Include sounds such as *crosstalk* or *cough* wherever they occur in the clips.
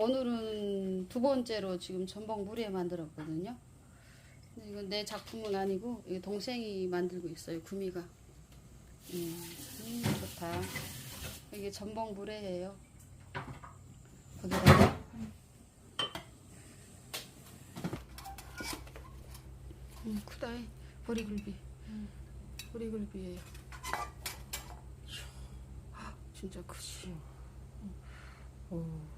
오늘은 두 번째로 지금 전복 물회 만들었거든요. 이건 내 작품은 아니고 동생이 만들고 있어요. 구미가. 음, 음, 좋다. 이게 전복 물회예요. 부드러워. 음, 크다. 보리굴비. 보리굴비예요. 헉, 진짜 크지. 오.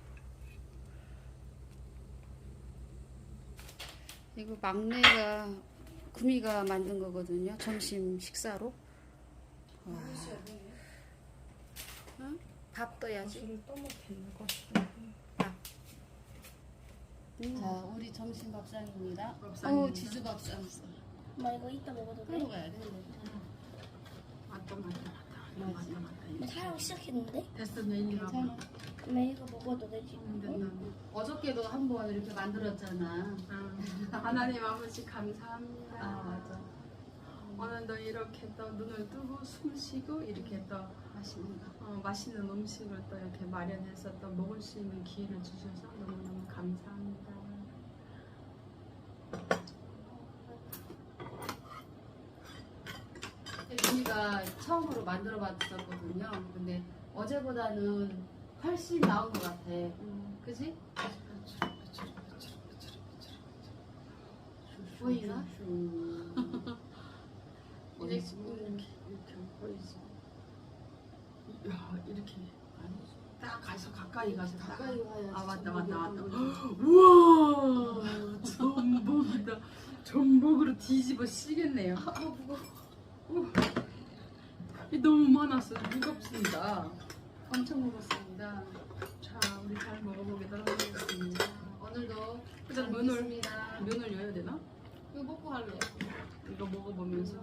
이거 막내가 구미가 만든 거거든요. 점심 식사로. 와. 응? 밥 떠야지. 먹겠는 거. 자, 우리 점심 밥상입니다. 오, 지주 밥상 있어. 엄마 이거 이따 먹어도 돼? 가야 돼. 맞다 맞다 맞다. 맞다 맞다. 뭐 사용 시작했는데? 됐어 내 일로 와봐. 괜찮아. 엄마 이거 먹어도 되지? 음, 됐나? 어저께도 한 번 이렇게 만들었잖아. 아, 하나님 아버지 감사합니다. 아, 맞아. 오늘도 이렇게 또 눈을 뜨고 숨 쉬고 이렇게 또 맛있는 거. 어, 맛있는 음식을 또 이렇게 마련해서 또 먹을 수 있는 기회를 주셔서 너무너무 감사합니다. 우리가 처음으로 만들어 봤었거든요. 근데 어제보다는 훨씬 나은 것 같아. 그지? 보이나? 음. 이렇게 이렇게 보이지. 야 이렇게 딱 가서 가까이 가서 딱. 가까이 와야지. 아 맞다 맞다 맞다. *gasps* 우와 전복이다. 전복으로 뒤집어 쓰겠네요. 아, 무거워. 이 너무 많아서 무겁습니다. 엄청 무겁습니다. 자 우리 잘 먹어보도록 하겠습니다. 오늘도 면을 먹겠습니다. 면을 여야 되나? 이거 먹고 할래. 이거 먹어보면서.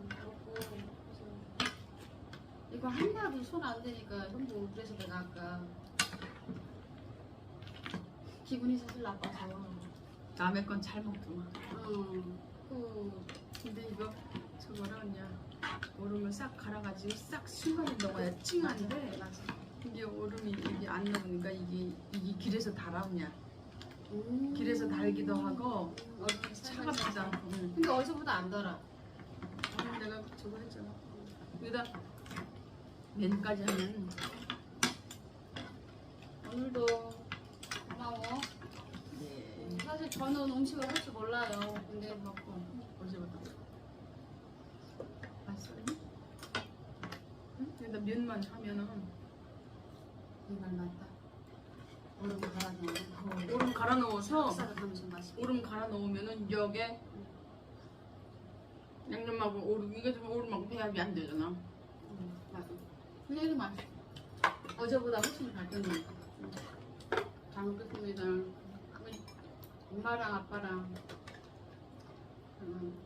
이거 하나도 손 안 대니까 형부 그래서 내가 아까 기분이 사실 나빠서. 남의 건 잘 먹더만. 응. 그 근데 이거 저거를 그냥 얼음을 싹 갈아가지고 싹 순간에 넣어야 찡한데. 이게 얼음이 이게 안 넣으니까 이게 이게 길에서 달아오냐 음. 길에서 달기도 하고 얼굴이 차갑지도 않고 응. 근데 어제보다 안 달아. 오늘 내가 저거 했잖아 여기다 면까지 하면 오늘도 고마워. 네 사실 저는 음식을 할 줄 몰라요. 근데 먹고 어제부터 맛있어 응? 여기다 면만 하면은 정말 맞다. 얼음 갈아 넣어. 얼음 갈아 넣어서 하면 좀. 얼음 갈아 넣으면은 여기에 양념하고 얼음 이게 좀 얼음하고 배합이 안 되잖아. 응, 맞아. 근데 이거 맛있어. 어제보다 훨씬 발전돼. 잘 먹겠습니다. 우리 엄마랑 아빠랑 음,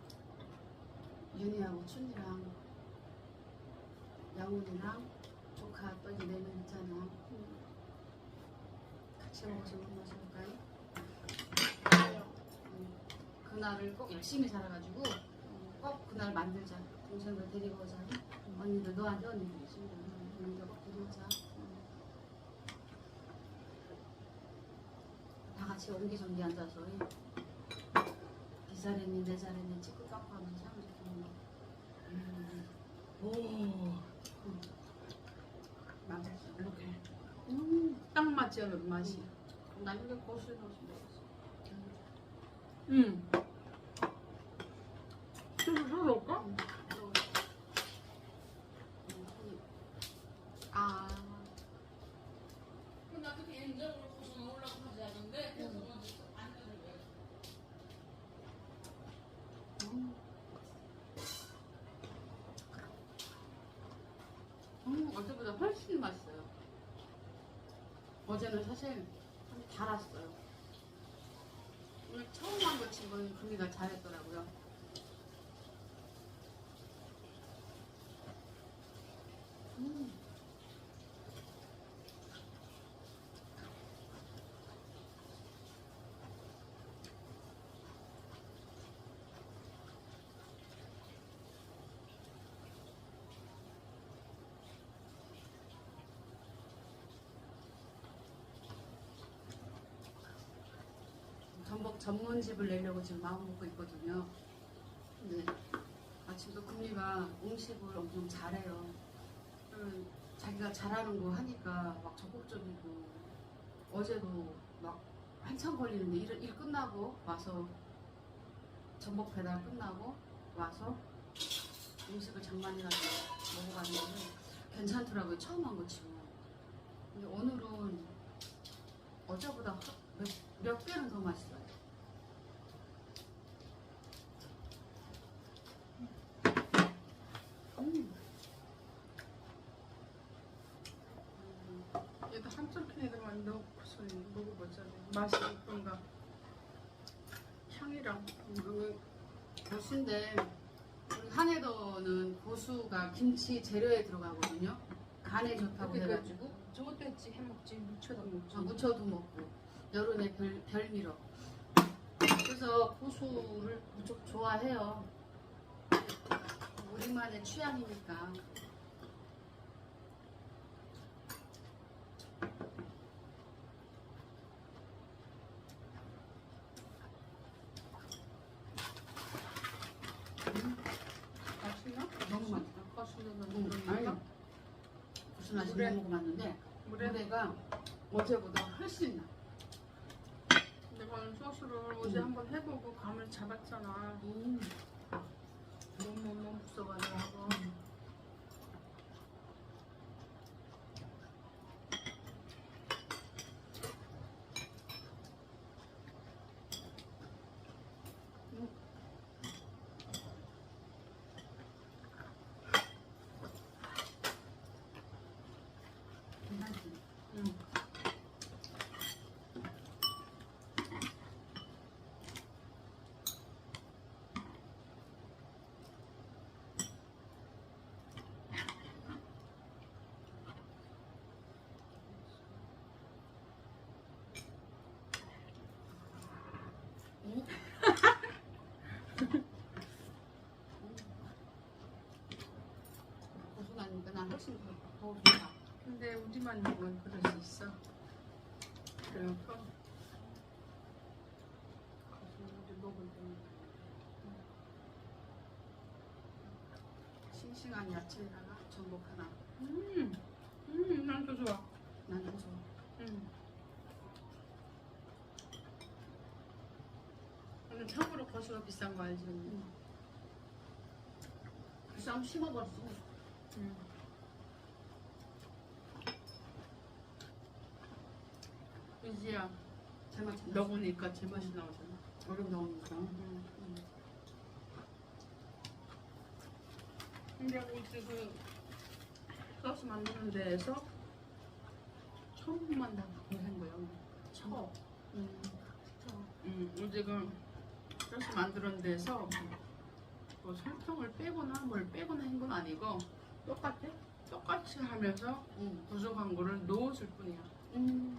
윤희하고 춘이랑 양훈이랑 조카 또 이제 네명 있잖아. 같이 먹어서 뭐 마실까요? 음, 그날을 꼭 열심히 살아가지고 꼭 그날 만들자. 동생들 데리고 오자. 언니들 너한테 언니들 있습니다. 언니들 꼭 데려오자. 다 같이 옹기종기 앉아서 네 잘했니 내 잘했니 찍고 깎고 하면 참 좋겠네. 음, 오, 맞아. 이렇게 음, 딱 맞지 않은 맛이. 나 이게 고수에 넣어서 먹었어. 응. 술 넣을까? 아, 나 고수 하지 않은데 음. 음, 어제보다 훨씬 맛있어요. 어제는 사실 좀 달았어요. 오늘 처음 한거 친구는 구미가 잘했더라고요. 전복 전문집을 내려고 지금 마음 먹고 있거든요. 근데 아침도 금리가 음식을 엄청 잘해요. 음, 자기가 잘하는 거 하니까 막 적극적이고 어제도 막 한참 걸리는데 일, 일 끝나고 와서 전복 배달 끝나고 와서 음식을 장만해가지고 먹어봤는데 괜찮더라고요. 처음 한 거 치고. 근데 오늘은 어제보다 몇, 몇 배는 더 맛있어요. 음. 얘도 한쪽 캔에다만 넣고서 먹어보자. 맛이 어떤가? 향이랑 이거 고수인데 우리 한해도는 고수가 김치 재료에 들어가거든요. 간에 좋다고 해가지고 저것도 했지 해먹지 무쳐도 먹지. 어, 무쳐도 먹고 여름에 별, 별미로 그래서 고수를 무척 좋아해요. 우리만의 취향이니까. 맛있나? 너무 맛있어. 가수는 응, 아니 무슨 맛인지 물에- 못 먹어봤는데 물에 물에가 어제보다 훨씬 나. 내가 소스를 어제 음. 한번 해보고 감을 잡았잖아. 음. 너무 너무 없어가지고. 괜찮지? 응. 음. 고수가 아니니까 난 훨씬 좋아. 근데 우리만 먹으면 그럴 수 있어. 그래서 가서 우리 먹을 때 싱싱한 야채에다가 전복 하나. 음, 음, 난더 좋아. 나는 좋아. 음. 근데 참고로 거수가 비싼 거 알지? 음. 쌈 심어버렸어. 음. 이지야, 제맛 넣으니까 제맛이 나오잖아. 얼음 넣으니까. 음. 근데 어제 그 소스 만드는 데에서 처음 만난 고생 거야. 처음. 음. 음, 어제 그 소스 만드는 데서 뭐 설탕을 빼거나 뭘 빼거나 한 건 아니고 똑같아? 똑같이 하면서 응. 부족한 거를 넣었을 뿐이야. 음.